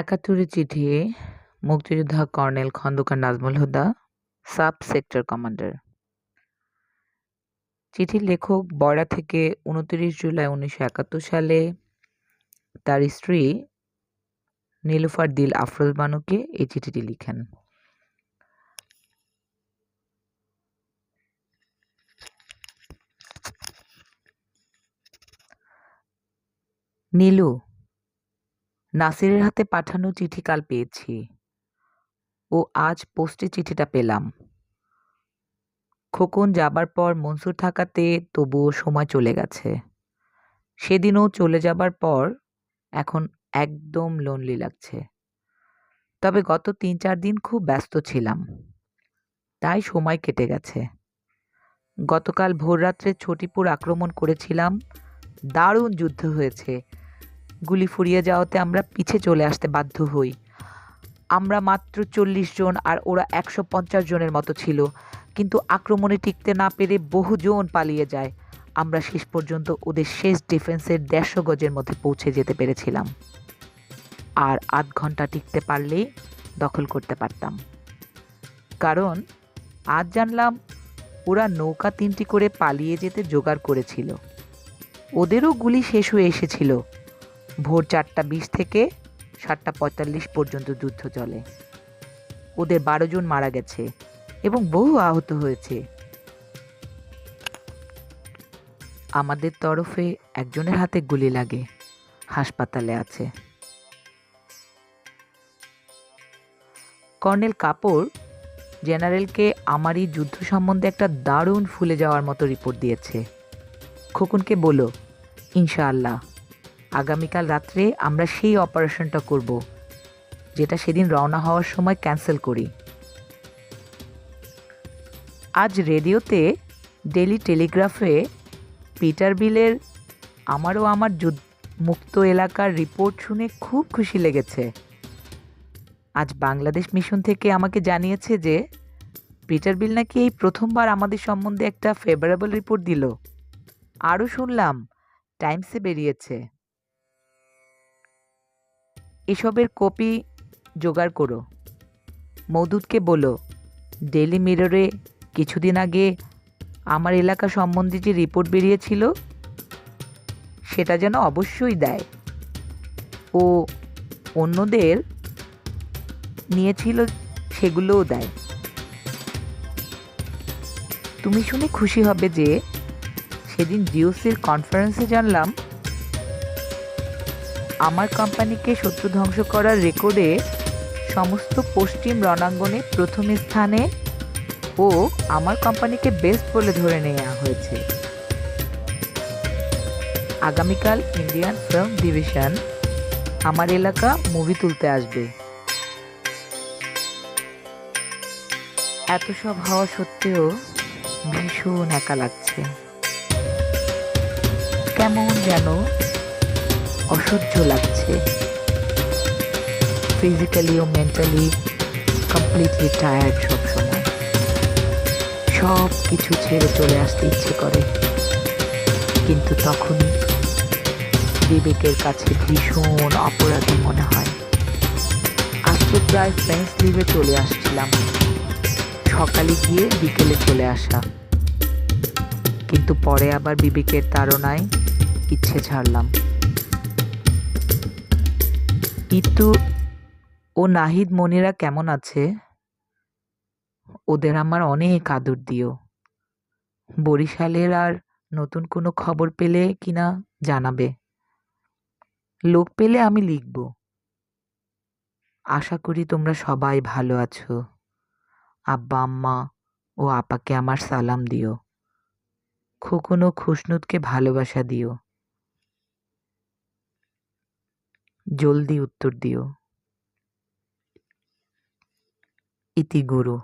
একাত্তরের চিঠি, মুক্তিযোদ্ধা colonel Khandakar Nazmul Huda sub sector commander. চিঠির লেখক বয়রা থেকে উনত্রিশ জুলাই উনিশশো একাত্তর সালে। তার স্ত্রী নীলুফার দিল আফরোজ বানুকে এই চিঠিটি লিখেন। নীলু নাসিরের হাতে পাঠানো চিঠি কাল পেয়েছি। ও আজ পোস্টে চিঠিটা পেলাম। খোকন যাবার পর মনসুর থাকাতে তবুও সময় চলে গেছে। সেদিনও চলে যাবার পর এখন একদম লোনলি লাগছে। তবে গত তিন চার দিন খুব ব্যস্ত ছিলাম। তাই সময় কেটে গেছে। গতকাল ভোররাত্রে ছটিপুর আক্রমণ করেছিলাম। দারুণ যুদ্ধ হয়েছে। গুলি ফুরিয়ে যাওয়াতে আমরা পিছে চলে আসতে বাধ্য হই। আমরা মাত্র চল্লিশ জন আর ওরা একশো পঞ্চাশ জনের মতো ছিল। কিন্তু আক্রমণে টিকতে না পেরে বহুজন পালিয়ে যায়। আমরা শেষ পর্যন্ত ওদের শেষ ডিফেন্সের দেড়শো গজের মধ্যে পৌঁছে যেতে পেরেছিলাম। আর আধ ঘণ্টা টিকতে পারলেই দখল করতে পারতাম। কারণ আজ জানলাম ওরা নৌকা তিনটি করে পালিয়ে যেতে জোগাড় করেছিল। ওদেরও গুলি শেষ হয়ে এসেছিল। ভোর চারটা বিশ থেকে সাতটা পঁয়তাল্লিশ পর্যন্ত যুদ্ধ চলে। ওদের বারো জন মারা গেছে এবং বহু আহত হয়েছে। আমাদের তরফে একজনের হাতে গুলি লাগে, হাসপাতালে আছে। কর্নেল কাপুর, জেনারেলকে আমারই যুদ্ধ সম্বন্ধে একটা দারুণ ফুলে যাওয়ার মতো রিপোর্ট দিয়েছে। খোকনকে বলো, ইনশাআল্লাহ। আগামীকাল রাত্রে আমরা সেই অপারেশনটা করব, যেটা সেদিন রওনা হওয়ার সময় ক্যান্সেল করি। আজ রেডিওতে ডেলি টেলিগ্রাফে পিটার বিলের আমারও আমার মুক্ত এলাকার রিপোর্ট শুনে খুব খুশি লেগেছে। আজ বাংলাদেশ মিশন থেকে আমাকে জানিয়েছে যে পিটার বিল নাকি এই প্রথমবার আমাদের সম্বন্ধে একটা ফেভারেবল রিপোর্ট দিল। আরও শুনলাম, টাইমসে বেরিয়েছে। এসবের কপি জোগাড় করো। মৌদুদকে বলো ডেলি মিররে কিছুদিন আগে আমার এলাকা সম্বন্ধে যে রিপোর্ট বেরিয়েছিল, সেটা যেন অবশ্যই দেয়। ও অন্যদের নিয়েছিল, সেগুলোও দেয়। তুমি শুনে খুশি হবে যে, সেদিন জিওসির কনফারেন্সে জানলাম আমার কোম্পানিকে শত্রু ধ্বংস করার রেকর্ডে সমস্ত পশ্চিম রণাঙ্গনে প্রথম স্থানে ও আমার কোম্পানিকে বেস্ট বলে ধরে নেওয়া হয়েছে। আগামীকাল ইন্ডিয়ান ফিল্ম ডিভিশন আমার এলাকা মুভি তুলতে আসবে। এত সব হওয়া সত্ত্বেও ভীষণ একা লাগছে। কেমন যেন অসহ্য লাগছে। ফিজিক্যালি ও মেন্টালি কমপ্লিটলি টায়ার্ড সবসময়। সব কিছু ছেড়ে চলে আসতে ইচ্ছে করে। কিন্তু তখনই বিবেকের কাছে ভীষণ অপরাধী মনে হয়। আজকে প্রায় ফ্রেন্ডস লিভে চলে আসছিলাম। সকালে গিয়ে বিকেলে চলে আসা কিন্তু পরে আবার বিবেকের তাড়নায় ইচ্ছে ছাড়লাম। ইতু ও নাহিদ মনিরা কেমন আছে? ওদের আমার অনেক আদর দিও। বরিশালের আর নতুন কোনো খবর পেলে কিনা জানাবে? লোক পেলে আমি লিখব। আশা করি তোমরা সবাই ভালো আছো। আব্বা, আম্মা ও আপাকে আমার সালাম দিও। খোকন ও খুশনুদকে ভালোবাসা দিও। জলদি উত্তর দিও। ইতি গুরু।